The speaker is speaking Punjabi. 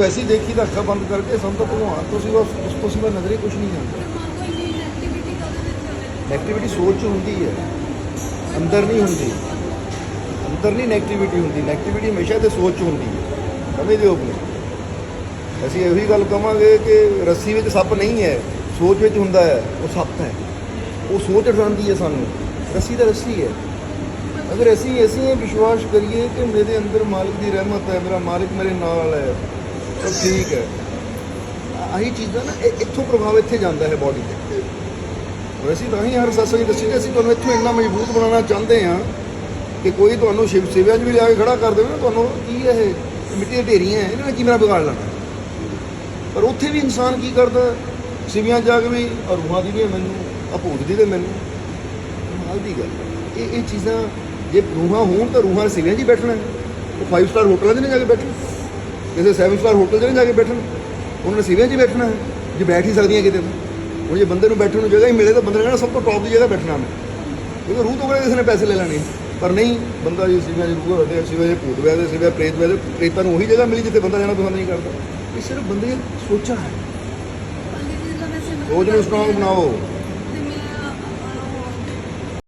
ਦੇਖੀ ਤਾਂ ਅੱਖਾਂ ਬੰਦ ਕਰਕੇ ਸਾਨੂੰ ਤਾਂ ਭਗਵਾਨ ਤੁਸੀਂ ਬਸ ਉਸ ਤੋਂ ਸਿਵਾ ਨਜ਼ਰੇ ਕੁਝ ਨਹੀਂ ਜਾਂਦਾ ਨੈਗੇਟਿਵਿਟੀ ਸੋਚ 'ਚ ਹੁੰਦੀ ਹੈ। ਅੰਦਰ ਨਹੀਂ ਹੁੰਦੀ। ਅੰਦਰ ਨਹੀਂ ਨੈਗੇਟਿਵਿਟੀ ਹੁੰਦੀ। ਨੈਗੇਟਿਵਿਟੀ ਹਮੇਸ਼ਾ ਤੇ ਸੋਚ 'ਚ ਹੁੰਦੀ ਹੈ। ਸਮਝਦੇ ਹੋ ਆਪਣੇ? ਅਸੀਂ ਇਹੀ ਗੱਲ ਕਵਾਂਗੇ ਕਿ ਰੱਸੀ ਵਿੱਚ ਸੱਪ ਨਹੀਂ ਹੈ ਸੋਚ ਵਿੱਚ ਹੁੰਦਾ ਹੈ ਉਹ ਸੱਪ ਹੈ। ਉਹ ਸੋਚ ਡਰਾਉਂਦੀ ਹੈ ਸਾਨੂੰ। ਰੱਸੀ ਤਾਂ ਰੱਸੀ ਹੈ। ਅਗਰ ਅਸੀਂ ਅਸੀਂ ਇਹ ਵਿਸ਼ਵਾਸ ਕਰੀਏ ਕਿ ਮੇਰੇ ਅੰਦਰ ਮਾਲਿਕ ਦੀ ਰਹਿਮਤ ਹੈ ਮੇਰਾ ਮਾਲਿਕ ਮੇਰੇ ਨਾਲ ਹੈ ਤਾਂ ਠੀਕ ਹੈ। ਆਹੀ ਚੀਜ਼ਾਂ ਨਾ, ਇਹ- ਇੱਥੋਂ ਪ੍ਰਭਾਵ ਇੱਥੇ ਜਾਂਦਾ ਹੈ ਬਾਡੀ ਤੇ। ਔਰ ਅਸੀਂ ਤਾਂ ਹੀ ਹਰ ਸੱਸਾਂ ਜੀ ਦੱਸੀ ਅਸੀਂ ਤੁਹਾਨੂੰ ਇੱਥੋਂ ਇੰਨਾ ਮਜ਼ਬੂਤ ਬਣਾਉਣਾ ਚਾਹੁੰਦੇ ਹਾਂ ਕਿ ਕੋਈ ਤੁਹਾਨੂੰ ਸ਼ਿਵ ਸੇਵਿਆਂ 'ਚ ਵੀ ਲਿਆ ਕੇ ਖੜਾ ਕਰ ਦੇਵੇ ਨਾ, ਤੁਹਾਨੂੰ ਕੀ ਇਹ ਮਿੱਟੀ ਦੀਆਂ ਢੇਰੀਆਂ ਹੈ, ਇਹਨਾਂ ਨੇ ਕਿਵੇਂ ਵਿਗਾੜ ਲੈਣਾ? ਪਰ ਉੱਥੇ ਵੀ ਇਨਸਾਨ ਕੀ ਕਰਦਾ ਸਿਵਿਆਂ 'ਚ ਜਾ ਕੇ ਵੀ ਔਰ ਰੂਹਾਂ ਦੀ ਵੀ ਹੈ ਮੈਨੂੰ ਅਭੂਤ ਦੀ ਤੇ ਮੈਨੂੰ। ਕਮਾਲ ਦੀ ਗੱਲ ਇਹ ਇਹ ਚੀਜ਼ਾਂ ਜੇ ਰੂਹਾਂ ਹੋਣ ਤਾਂ ਰੂਹਾਂ ਸਿਵਿਆਂ 'ਚ ਹੀ ਬੈਠਣਾ ਉਹ 5 ਸਟਾਰ ਹੋਟਲਾਂ 'ਚ ਨਹੀਂ ਜਾ ਕੇ ਬੈਠਣ। ਕਿਸੇ 7 ਸਟਾਰ ਹੋਟਲ 'ਚ ਨਹੀਂ ਜਾ ਕੇ ਬੈਠਣ। ਉਹਨਾਂ ਨੇ ਸਿਵਿਆਂ 'ਚ ਬੈਠਣਾ ਹੈ। ਜੇ ਬੈਠ ਹੀ ਸਕਦੀਆਂ ਕਿਤੇ ਹੁਣ ਜੇ ਬੰਦੇ ਨੂੰ ਬੈਠਣ ਨੂੰ ਜਗ੍ਹਾ ਹੀ ਮਿਲੇ ਤਾਂ ਬੰਦੇ ਨੇ ਕਹਿਣਾ ਸਭ ਤੋਂ ਟੌਪ ਦੀ ਜਗ੍ਹਾ ਬੈਠਣਾ ਮੈਂ। ਕਿਉਂਕਿ ਰੂਹ ਤੋਂ ਬੜੇ ਕਿਸੇ ਨੇ ਪੈਸੇ ਲੈ ਲੈਣੇ। ਪਰ ਨਹੀਂ ਬੰਦਾ ਜੀ ਸਿਵਿਆਂ 'ਚ ਰੂਹ ਹੁੰਦੇ ਸਿਵਿਆਂ 'ਚ ਭੂਤ ਵੈਦੇ ਸਿਵਿਆਂ ਪ੍ਰੇਤ ਵੈਦੇ ਪ੍ਰੇਤਾਂ ਨੂੰ ਉਹੀ ਜਗ੍ਹਾ ਮਿਲੀ ਜਿੱਥੇ ਬੰਦਾ ਜਾਣਾ ਪਸੰਦ ਨਹੀਂ ਕਰਦਾ। ਇਹ ਸਿਰਫ ਬੰਦੇ ਦੀ ਸੋਚਾਂ ਹੈ। ਸੋਚ ਨੂੰ ਸਟਰੋਂਗ ਬਣਾਓ।